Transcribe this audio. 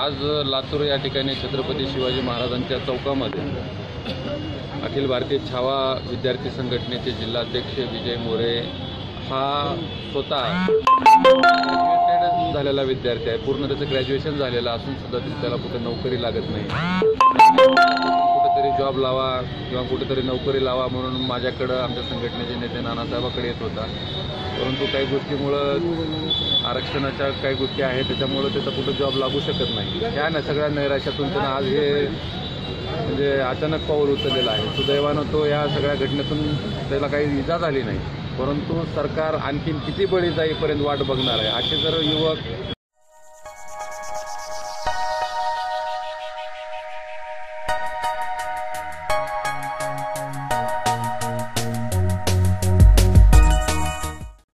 आज लातूर या ठिकाणी छत्रपती शिवाजी महाराजांच्या चौकामध्ये अखिल भारतीय छावा विद्यार्थी संघटनेचे जिल्हाध्यक्ष विजय मोरे हा स्वतः झालेला विद्यार्थी आहे. पूर्ण त्याचं ग्रॅज्युएशन झालेलं असून सुद्धा त्याला कुठं नोकरी लागत नाही. जॉब लावा किंवा कुठेतरी नोकरी लावा म्हणून माझ्याकडं आमच्या संघटनेचे नेते नानासाहेबाकडे येत होता. परंतु काही गोष्टीमुळं आरक्षणाच्या काही गोष्टी आहेत त्याच्यामुळं त्याचा कुठं जॉब लागू शकत नाही. ह्या ना सगळ्या नैराश्यातून त्यानं आज हे म्हणजे अचानक पाऊल उचललेलं आहे. सुदैवानं तो या सगळ्या घटनेतून त्याला काही इजा झाली नाही. परंतु सरकार आणखीन किती बळी जाईपर्यंत वाट बघणार आहे असे जर युवक